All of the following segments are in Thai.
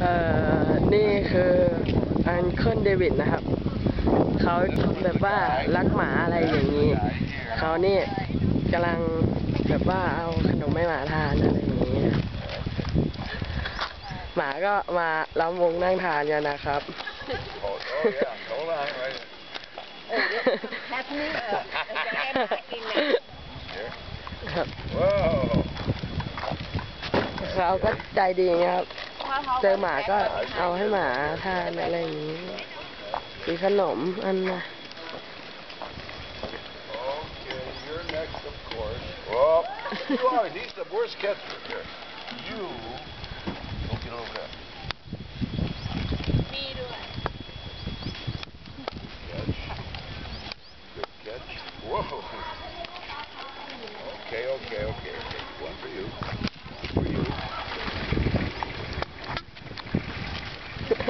เอ่อ นี่คืออันเคิลเดวิดนะครับ เขาแบบว่ารักหมาอะไรอย่างนี้ เขานี่กำลังแบบว่าเอาขนมให้หมาทานอะไรอย่างนี้ หมาก็มาล้อมวงนั่งทานกันนะครับ Oh, oh yeah. Hold on. Right. แป๊บนึงเออจะให้หมากินนะ Here. ครับ Whoa. เขาก็ใจดีนะครับ เจอหมาก็เอาให้หมาทานอะไรอย่างนี้มีขนมอันนะโอเคโอเคโอเค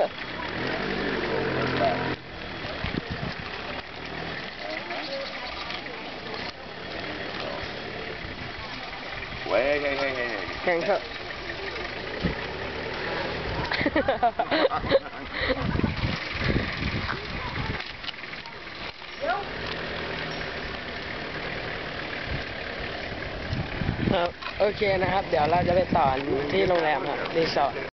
Over back. Wait, hey, hey, hey, hey. แข่งครับครับโอเคนะครับ เดี๋ยวเราจะไปต่อที่โรงแรมครับรีสอร์ท